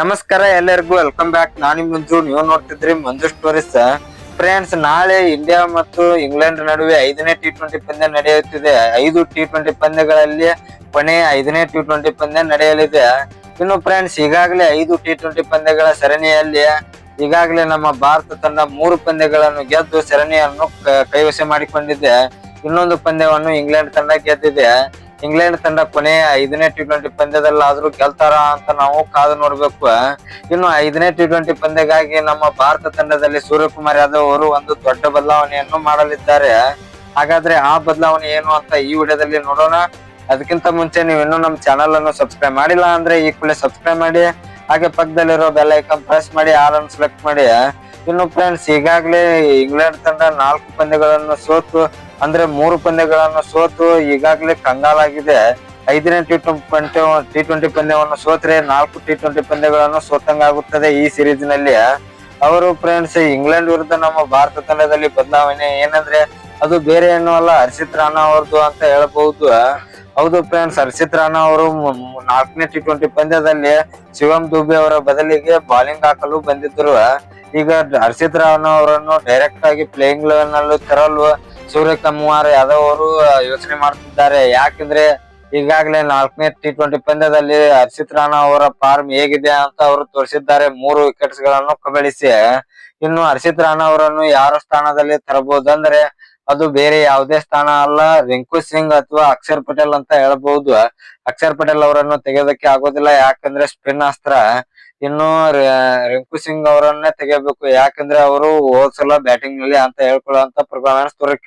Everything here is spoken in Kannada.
ನಮಸ್ಕಾರ ಎಲ್ಲರಿಗೂ ವೆಲ್ಕಮ್ ಬ್ಯಾಕ್ ನಾನು ನಿಮ್ ಮಂಜು, ನೀವು ನೋಡ್ತಿದ್ರಿ ಮಂಜು ಸ್ಟೋರೀಸ್ ಫ್ರೆಂಡ್ಸ್ ನಾಳೆ ಇಂಡಿಯಾ ಮತ್ತು ಇಂಗ್ಲೆಂಡ್ ನಡುವೆ ಐದನೇ ಟಿ ಟ್ವೆಂಟಿ ಪಂದ್ಯ ನಡೆಯುತ್ತಿದೆ. ಐದು ಟಿ ಟ್ವೆಂಟಿ ಪಂದ್ಯಗಳಲ್ಲಿ ಕೊನೆಯ ಐದನೇ ಟಿ ಟ್ವೆಂಟಿ ಪಂದ್ಯ ನಡೆಯಲಿದೆ. ಇನ್ನು ಫ್ರೆಂಡ್ಸ್ ಈಗಾಗಲೇ ಐದು ಟಿ ಟ್ವೆಂಟಿ ಪಂದ್ಯಗಳ ಸರಣಿಯಲ್ಲಿ, ಈಗಾಗಲೇ ನಮ್ಮ ಭಾರತ ತಂಡ ಮೂರು ಪಂದ್ಯಗಳನ್ನು ಗೆದ್ದು ಸರಣಿಯನ್ನು ಕೈವಶ ಮಾಡಿಕೊಂಡಿದೆ. ಇನ್ನೊಂದು ಪಂದ್ಯವನ್ನು ಇಂಗ್ಲೆಂಡ್ ತಂಡ ಗೆದ್ದಿದೆ. ಇಂಗ್ಲೆಂಡ್ ತಂಡ ಕೊನೆಯ ಐದನೇ ಟಿ ಟ್ವೆಂಟಿ ಪಂದ್ಯದಲ್ಲಾದ್ರೂ ಗೆಲ್ತಾರ ಅಂತ ನಾವು ಕಾದು ನೋಡ್ಬೇಕು ಇನ್ನು ಐದನೇ ಟಿ ಟ್ವೆಂಟಿ ಪಂದ್ಯಗಾಗಿ ನಮ್ಮ ಭಾರತ ತಂಡದಲ್ಲಿ ಸೂರ್ಯಕುಮಾರ್ ಯಾದವ್ ಅವರು ಒಂದು ದೊಡ್ಡ ಬದಲಾವಣೆಯನ್ನು ಮಾಡಲಿದ್ದಾರೆ. ಹಾಗಾದ್ರೆ ಆ ಬದಲಾವಣೆ ಏನು ಅಂತ ಈ ವಿಡಿಯೋದಲ್ಲಿ ನೋಡೋಣ. ಅದಕ್ಕಿಂತ ಮುಂಚೆ ನೀವು ಇನ್ನೂ ನಮ್ಮ ಚಾನಲ್ ಅನ್ನು ಸಬ್ಸ್ಕ್ರೈಬ್ ಮಾಡಿಲ್ಲ ಅಂದ್ರೆ ಈ ಕೂಡಲೇ ಸಬ್ಸ್ಕ್ರೈಬ್ ಮಾಡಿ, ಹಾಗೆ ಪಕ್ಕದಲ್ಲಿರೋ ಬೆಲ್ ಐಕನ್ ಪ್ರೆಸ್ ಮಾಡಿ ಆಲ್ ಅನ್ನು ಸೆಲೆಕ್ಟ್ ಮಾಡಿ ಇನ್ನು ಫ್ರೆಂಡ್ಸ್ ಈಗಾಗಲೇ ಇಂಗ್ಲೆಂಡ್ ತಂಡ ನಾಲ್ಕು ಪಂದ್ಯಗಳನ್ನು ಸೋತು ಅಂದ್ರೆ ಮೂರು ಪಂದ್ಯಗಳನ್ನು ಸೋತು ಈಗಾಗಲೇ ಕಂಗಾಲಾಗಿದೆ ಐದನೇ ಟಿ ಟ್ವೆಂಟಿ ಟಿ ಟ್ವೆಂಟಿ ಪಂದ್ಯವನ್ನು ಸೋತ್ರೆ ನಾಲ್ಕು ಟಿ ಟ್ವೆಂಟಿ ಪಂದ್ಯಗಳನ್ನು ಸೋತಂಗಾಗುತ್ತದೆ ಈ ಸಿರೀಸ್ನಲ್ಲಿ. ಅವರು ಫ್ರೆಂಡ್ಸ್ ಇಂಗ್ಲೆಂಡ್ ವಿರುದ್ಧ ನಮ್ಮ ಭಾರತ ತಂಡದಲ್ಲಿ ಬದಲಾವಣೆ ಏನಂದ್ರೆ ಅದು ಬೇರೆ ಏನು ಅಲ್ಲ, ಹರ್ಷಿತ್ ರಾಣಾ ಅವ್ರದ್ದು ಅಂತ ಹೇಳಬಹುದು. ಹೌದು ಫ್ರೆಂಡ್ಸ್ ಹರ್ಷಿತ್ ರಾಣಾ ಅವರು ನಾಲ್ಕನೇ ಟಿ ಟ್ವೆಂಟಿ ಪಂದ್ಯದಲ್ಲಿ ಶಿವಂ ದುಬೆ ಅವರ ಬದಲಿಗೆ ಬಾಲಿಂಗ್ ಹಾಕಲು ಬಂದಿದ್ರು ಈಗ ಹರ್ಷಿತ್ ರಾಣಾ ಅವರನ್ನು ಡೈರೆಕ್ಟ್ ಆಗಿ ಪ್ಲೇಯಿಂಗ್ ಲೆವೆಲ್ ನಲ್ಲೂ ತರಲು ಸೂರ್ಯಕುಮಾರ್ ಯಾದವ್ ಅವರು ಯೋಚನೆ ಮಾಡ್ತಿದ್ದಾರೆ. ಯಾಕಂದ್ರೆ ಈಗಾಗಲೇ ನಾಲ್ಕನೇ ಟಿ ಟ್ವೆಂಟಿ ಪಂದ್ಯದಲ್ಲಿ ಹರ್ಷಿತ್ ರಾಣಾ ಅವರ ಫಾರ್ಮ್ ಹೇಗಿದೆ ಅಂತ ಅವರು ತೋರಿಸಿದ್ದಾರೆ. ಮೂರು ವಿಕೆಟ್ಸ್ಗಳನ್ನು ಕಬಳಿಸಿ. ಇನ್ನು ಹರ್ಷಿತ್ ರಾಣಾ ಅವರನ್ನು ಯಾರ ಸ್ಥಾನದಲ್ಲಿ ತರಬಹುದು ಅಂದ್ರೆ ಅದು ಬೇರೆ ಯಾವುದೇ ಸ್ಥಾನ ಅಲ್ಲ. ರಿಂಕು ಸಿಂಗ್ ಅಥವಾ ಅಕ್ಷರ್ ಪಟೇಲ್ ಅಂತ ಹೇಳಬಹುದು ಅಕ್ಷರ್ ಪಟೇಲ್ ಅವರನ್ನು ತೆಗೆಯೋದಕ್ಕೆ ಆಗೋದಿಲ್ಲ. ಯಾಕಂದ್ರೆ ಸ್ಪಿನ್ ಅಸ್ತ್ರ. ಇನ್ನು ರಿಂಕು ಸಿಂಗ್ ಅವರನ್ನೇ ತೆಗೆಯಬೇಕು. ಯಾಕಂದ್ರೆ ಅವರು ಹೋದ್ಸಲ ಬ್ಯಾಟಿಂಗ್ನಲ್ಲಿ ಅಂತ ಹೇಳ್ಕೊಳ್ಳುವಂತ ಪರ್ಫಾರ್ಮೆನ್ಸ್ ತೋರಿಕ್